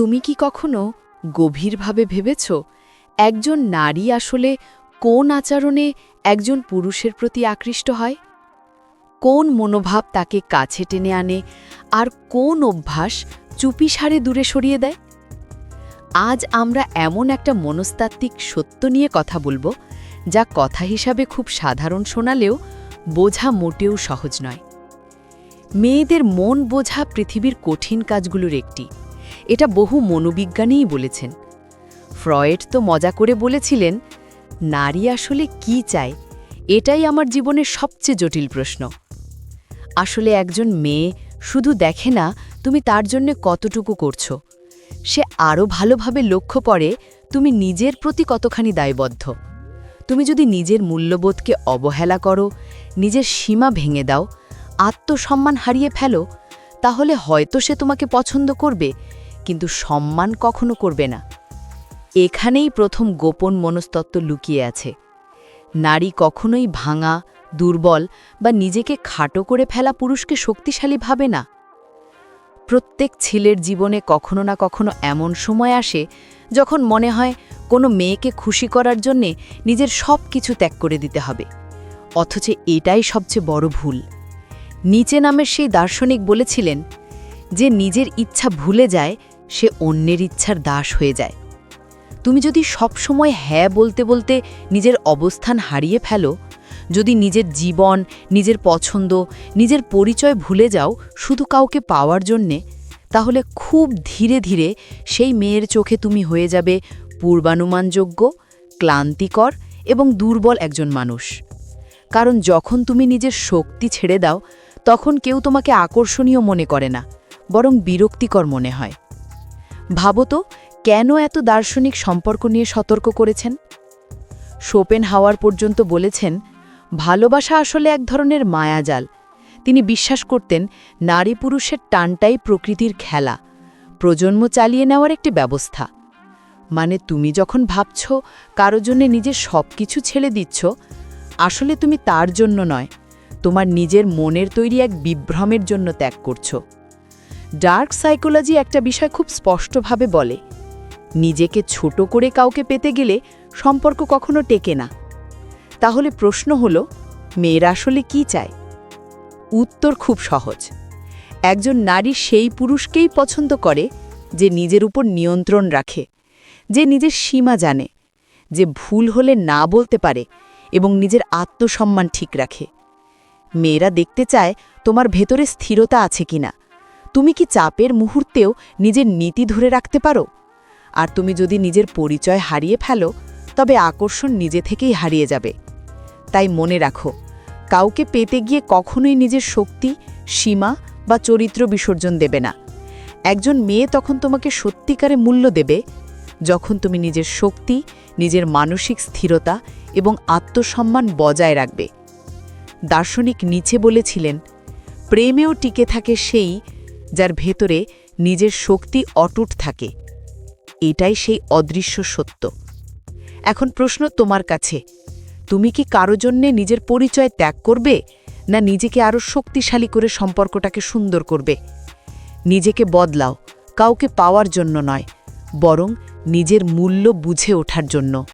তুমি কি কখনো গভীরভাবে ভেবেছ একজন নারী আসলে কোন আচরণে একজন পুরুষের প্রতি আকৃষ্ট হয়? কোন মনোভাব তাকে কাছে টেনে আনে আর কোন অভ্যাস চুপিসারে দূরে সরিয়ে দেয়? আজ আমরা এমন একটা মনস্তাত্ত্বিক সত্য নিয়ে কথা বলব, যা কথা হিসাবে খুব সাধারণ শোনালেও বোঝা মোটেও সহজ নয়। মেয়েদের মন বোঝা পৃথিবীর কঠিন কাজগুলোর একটি। এটা বহু মনোবিজ্ঞানীই বলেছেন। ফ্রয়েড তো মজা করে বলেছিলেন, নারী আসলে কি চায়? এটাই আমার জীবনের সবচেয়ে জটিল প্রশ্ন। আসলে একজন মেয়ে শুধু দেখে না, তুমি তার জন্য কতটুকু করছ। সে আরও ভালোভাবে লক্ষ্য করে, তুমি নিজের প্রতি কতখানি দায়বদ্ধ। তুমি যদি নিজের মূল্যবোধকে অবহেলা করো, নিজের সীমা ভেঙে দাও, আত্মসম্মান হারিয়ে ফেলো, তাহলে হয়তো সে তোমাকে পছন্দ করবে। কিন্তু সম্মান কখনো করবে না। এখানেই প্রথম গোপন মনস্তত্ত্ব লুকিয়ে আছে। নারী কখনোই ভাঙা, দুর্বল বা নিজেকে খাটো করে ফেলা পুরুষকে শক্তিশালী ভাবে না। প্রত্যেক ছেলের জীবনে কখনো না কখনো এমন সময় আসে যখন মনে হয় কোনো মেয়েকে খুশি করার জন্যে নিজের সব কিছু ত্যাগ করে দিতে হবে। অথচ এটাই সবচেয়ে বড় ভুল। নিচে নামের সেই দার্শনিক বলেছিলেন, যে নিজের ইচ্ছা ভুলে যায় সে অন্যের ইচ্ছার দাস হয়ে যায়। তুমি যদি সব সময় হ্যাঁ বলতে বলতে নিজের অবস্থান হারিয়ে ফেলো, যদি নিজের জীবন, নিজের পছন্দ, নিজের পরিচয় ভুলে যাও শুধু কাউকে পাওয়ার জন্যে, তাহলে খুব ধীরে ধীরে সেই মেয়ের চোখে তুমি হয়ে যাবে পূর্বানুমানযোগ্য, ক্লান্তিকর এবং দুর্বল একজন মানুষ। কারণ যখন তুমি নিজের শক্তি ছেড়ে দাও, তখন কেউ তোমাকে আকর্ষণীয় মনে করে না, বরং বিরক্তিকর মনে হয়। ভাবো তো, কেন এত দার্শনিক সম্পর্ক নিয়ে সতর্ক করেছেন? শোপেন হাওয়ার পর্যন্ত বলেছেন, ভালোবাসা আসলে এক ধরনের মায়াজাল। তিনি বিশ্বাস করতেন, নারী পুরুষের টানটাই প্রকৃতির খেলা, প্রজন্ম চালিয়ে নেওয়ার একটি ব্যবস্থা। মানে তুমি যখন ভাবছ, কারও জন্যে নিজের সব কিছু ছেড়ে দিচ্ছ, আসলে তুমি তার জন্য নয়, তোমার নিজের মনের তৈরি এক বিভ্রমের জন্য ত্যাগ করছ। ডার্ক সাইকোলজি একটা বিষয় খুব স্পষ্টভাবে বলে। নিজেকে ছোট করে কাউকে পেতে গেলে সম্পর্ক কখনো টেকে না। তাহলে প্রশ্ন হল, মেয়েরা আসলে কি চায়? উত্তর খুব সহজ। একজন নারী সেই পুরুষকেই পছন্দ করে যে নিজের উপর নিয়ন্ত্রণ রাখে, যে নিজের সীমা জানে, যে ভুল হলে না বলতে পারে এবং নিজের আত্মসম্মান ঠিক রাখে। মেয়েরা দেখতে চায়, তোমার ভেতরে স্থিরতা আছে কিনা। তুমি কি চাপের মুহূর্তেও নিজের নীতি ধরে রাখতে পারো? আর তুমি যদি নিজের পরিচয় হারিয়ে ফেলো, তবে আকর্ষণ নিজে থেকেই হারিয়ে যাবে। তাই মনে রাখো, কাউকে পেতে গিয়ে কখনোই নিজের শক্তি, সীমা বা চরিত্র বিসর্জন দেবে না। একজন মেয়ে তখন তোমাকে সত্যিকারে মূল্য দেবে, যখন তুমি নিজের শক্তি, নিজের মানসিক স্থিরতা এবং আত্মসম্মান বজায় রাখবে। দার্শনিক নিচে বলেছিলেন, প্রেমেও টিকে থাকে সেই যার ভেতরে নিজের শক্তি অটুট থাকে। এটাই সেই অদৃশ্য সত্য। এখন প্রশ্ন তোমার কাছে, তুমি কি কারও জন্যে নিজের পরিচয় ত্যাগ করবে, না নিজেকে আরও শক্তিশালী করে সম্পর্কটাকে সুন্দর করবে? নিজেকে বদলাও, কাউকে পাওয়ার জন্য নয়, বরং নিজের মূল্য বুঝে ওঠার জন্য।